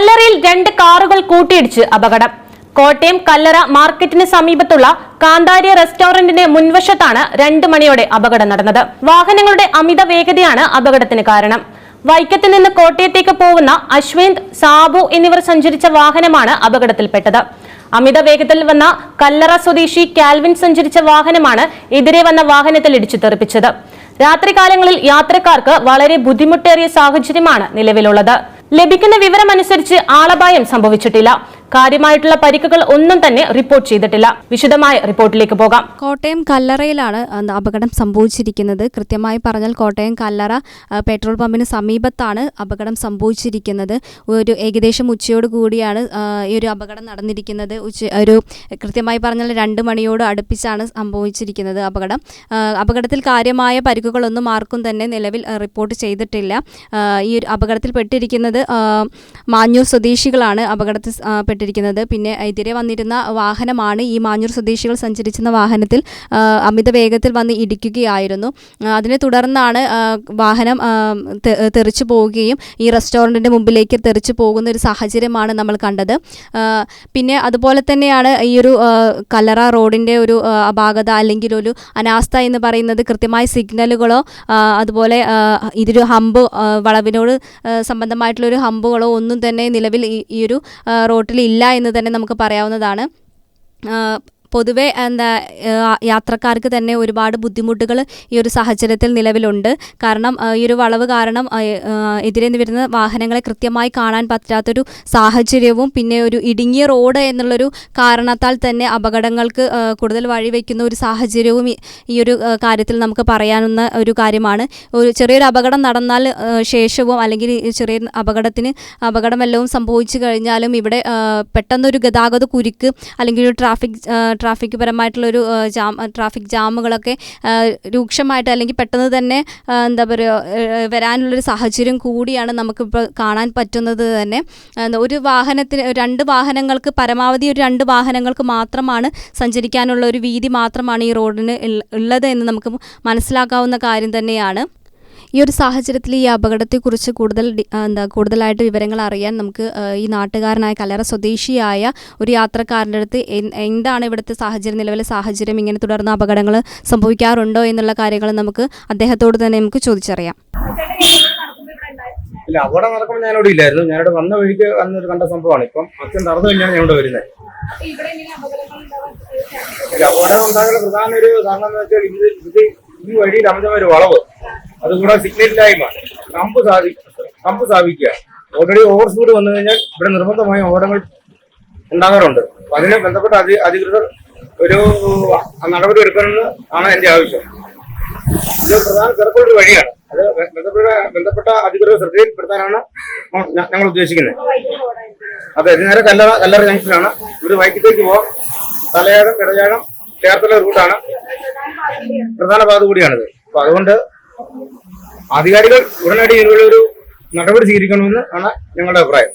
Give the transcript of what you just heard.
കല്ലറയിൽ രണ്ട് കാറുകൾ കൂട്ടിയിടിച്ച് അപകടം. കോട്ടയം കല്ലറ മാർക്കറ്റിന് സമീപത്തുള്ള കാന്താരി റെസ്റ്റോറന്റിന്റെ മുൻവശത്താണ് രണ്ട് മണിയോടെ അപകടം നടന്നത്. വാഹനങ്ങളുടെ അമിത വേഗതയാണ് അപകടത്തിന് കാരണം. വൈക്കത്ത് നിന്ന് കോട്ടയത്തേക്ക് പോകുന്ന അശ്വന്ത് സാബു എന്നിവർ സഞ്ചരിച്ച വാഹനമാണ് അപകടത്തിൽപ്പെട്ടത്. അമിത വേഗത്തിൽ വന്ന കല്ലറ സ്വദേശി കാൽവിൻ സഞ്ചരിച്ച വാഹനമാണ് എതിരെ വന്ന വാഹനത്തിൽ ഇടിച്ചു തെറിപ്പിച്ചത്. രാത്രികാലങ്ങളിൽ യാത്രക്കാർക്ക് വളരെ ബുദ്ധിമുട്ടേറിയ സാഹചര്യമാണ് നിലവിലുള്ളത്. ലഭിക്കുന്ന വിവരമനുസരിച്ച് ആളപായം സംഭവിച്ചിട്ടില്ല. കാര്യമായിട്ടുള്ള പരിക്കുകൾ ഒന്നും തന്നെ റിപ്പോർട്ട് ചെയ്തിട്ടില്ല. വിശദമായ റിപ്പോർട്ടിലേക്ക് പോകാം. കോട്ടയം കല്ലറയിലാണ് അപകടം സംഭവിച്ചിരിക്കുന്നത്. കൃത്യമായി പറഞ്ഞാൽ കോട്ടയം കല്ലറ പെട്രോൾ പമ്പിന് സമീപത്താണ് അപകടം സംഭവിച്ചിരിക്കുന്നത്. ഒരു ഏകദേശം ഉച്ചയോട് കൂടിയാണ് ഈ ഒരു അപകടം നടന്നിരിക്കുന്നത്. ഉച്ച ഒരു കൃത്യമായി പറഞ്ഞാൽ രണ്ട് മണിയോട് അടുപ്പിച്ചാണ് സംഭവിച്ചിരിക്കുന്നത് അപകടം. അപകടത്തിൽ കാര്യമായ പരിക്കുകളൊന്നും ആർക്കും തന്നെ നിലവിൽ റിപ്പോർട്ട് ചെയ്തിട്ടില്ല. ഈ അപകടത്തിൽ പെട്ടിരിക്കുന്നത് മാഞ്ഞൂർ സ്വദേശികളാണ്. അപകടത്തിൽ ആ, പിന്നെ എതിരെ വന്നിരുന്ന വാഹനമാണ് ഈ മാഞ്ഞൂർ സ്വദേശികൾ സഞ്ചരിച്ചിരുന്ന വാഹനത്തിൽ അമിത വേഗത്തിൽ വന്ന് ഇടിക്കുകയായിരുന്നു. അതിനെ തുടർന്നാണ് വാഹനം തെറിച്ചു പോവുകയും ഈ റെസ്റ്റോറന്റിന്റെ മുമ്പിലേക്ക് തെറിച്ചു പോകുന്ന ഒരു സാഹചര്യമാണ് നമ്മൾ കണ്ടത്. പിന്നെ അതുപോലെ തന്നെയാണ് ഈ ഒരു കലറ റോഡിന്റെ ഒരു അപാകത അല്ലെങ്കിൽ ഒരു അനാസ്ഥ എന്ന് പറയുന്നത് കൃത്യമായ സിഗ്നലുകളോ അതുപോലെ ഇതൊരു ഹമ്പ് വളവിനോട് സംബന്ധമായിട്ടുള്ള സംബന്ധമായിട്ടുള്ളൊരു ഹമ്പുകളോ ഒന്നും തന്നെ നിലവിൽ ഈ ഒരു റോട്ടിൽ ഇല്ല എന്ന് തന്നെ നമുക്ക് പറയാവുന്നതാണ്. പൊതുവെ എന്താ യാത്രക്കാർക്ക് തന്നെ ഒരുപാട് ബുദ്ധിമുട്ടുകൾ ഈ ഒരു സാഹചര്യത്തിൽ നിലവിലുണ്ട്. കാരണം ഈ ഒരു വളവ് കാരണം എതിരെ വരുന്ന വാഹനങ്ങളെ കൃത്യമായി കാണാൻ പറ്റാത്തൊരു സാഹചര്യവും പിന്നെ ഒരു ഇടുങ്ങിയ റോഡ് എന്നുള്ളൊരു കാരണത്താൽ തന്നെ അപകടങ്ങൾക്ക് കൂടുതൽ വഴിവെക്കുന്ന ഒരു സാഹചര്യവും ഈ- ഒരു കാര്യത്തിൽ നമുക്ക് പറയാവുന്ന ഒരു കാര്യമാണ്. ഒരു ചെറിയൊരു അപകടം നടന്നാൽ ശേഷവും അല്ലെങ്കിൽ ചെറിയ അപകടത്തിന് അപകടം വല്ലതും സംഭവിച്ചു കഴിഞ്ഞാലും ഇവിടെ പെട്ടെന്നൊരു ഗതാഗത കുരുക്ക് അല്ലെങ്കിൽ ഒരു ട്രാഫിക് ട്രാഫിക് പരമായിട്ടുള്ളൊരു ഒരു ജാം ട്രാഫിക് ജാമുകളൊക്കെ രൂക്ഷമായിട്ട് അല്ലെങ്കിൽ പെട്ടെന്ന് തന്നെ എന്താ പറയുക വരാനുള്ളൊരു സാഹചര്യം കൂടിയാണ് നമുക്കിപ്പോൾ കാണാൻ പറ്റുന്നത് തന്നെ. ഒരു വാഹനത്തിന് രണ്ട് വാഹനങ്ങൾക്ക് പരമാവധി ഒരു രണ്ട് വാഹനങ്ങൾക്ക് മാത്രമാണ് സഞ്ചരിക്കാനുള്ള ഒരു വീതി മാത്രമാണ് ഈ റോഡിന് ഉള്ള- ഉള്ളത് എന്ന് നമുക്ക് മനസ്സിലാക്കാവുന്ന കാര്യം തന്നെയാണ്. ഈ ഒരു സാഹചര്യത്തിൽ ഈ അപകടത്തെക്കുറിച്ച് കൂടുതൽ എന്താ കൂടുതലായിട്ട് വിവരങ്ങൾ അറിയാൻ നമുക്ക് ഈ നാട്ടുകാരനായ കലറ സ്വദേശിയായ ഒരു യാത്രക്കാരന്റെ അടുത്ത് എന്താണ് ഇവിടുത്തെ സാഹചര്യം നിലവിലെ സാഹചര്യം ഇങ്ങനെ തുടർന്ന് അപകടങ്ങൾ സംഭവിക്കാറുണ്ടോ എന്നുള്ള കാര്യങ്ങൾ നമുക്ക് അദ്ദേഹത്തോട് തന്നെ നമുക്ക് ചോദിച്ചറിയാം. ഇല്ല അവിടെ നടക്കുമ്പോൾ ഞാനിവിടെ ഇല്ലായിരുന്നു. ഞാനിവിടെ വന്ന വഴിക്ക് വന്നൊരു കണ്ട സംഭവമാണ്. ഇപ്പം അച്ഛൻ നടന്നു കഴിഞ്ഞാണ് ഇവിടെ വരുന്നത്. ഇല്ല അപകടം ഉണ്ടാകുന്ന പ്രധാന ഒരു കാരണം എന്ന് വെച്ചാൽ ഇത് ഇത് ഈ വഴിയിൽ അമിതമായ ഒരു വളവ്. അതുകൂടാതെ സിഗ്നലില്ലായ്മ. കമ്പ് സ്ഥാപി കമ്പ് സ്ഥാപിക്കുക. ഓൾറെഡി ഓവർ സ്പീഡ് വന്നു കഴിഞ്ഞാൽ ഇവിടെ നിർബന്ധമായും അപകടങ്ങൾ ഉണ്ടാകാറുണ്ട്. അപ്പൊ അതിനെ ബന്ധപ്പെട്ട അധി അധികൃതർ ഒരു നടപടി എടുക്കണമെന്ന് ആണ് എന്റെ ആവശ്യം. ഇത് പ്രധാന ഒരു വഴിയാണ്. അത് ബന്ധപ്പെട്ട ബന്ധപ്പെട്ട അധികൃതർ ശ്രദ്ധയിൽപ്പെടുത്താനാണ് ഞങ്ങൾ ഉദ്ദേശിക്കുന്നത്. അതെ ഇത് നേരെ കല്ലറ കല്ലറ ജംഗ്ഷനാണ്. ഇവിടെ വൈക്കത്തേക്ക് പോവാം. തലയാഴം ഇടയാഴം ചേർത്തുള്ള റൂട്ടാണ്. പ്രധാന പാത കൂടിയാണിത്. അപ്പൊ അതുകൊണ്ട് അധികാരികൾ ഉടനടി ഇതിനുള്ള ഒരു നടപടി സ്വീകരിക്കണമെന്ന് ആണ് ഞങ്ങളുടെ അഭിപ്രായം.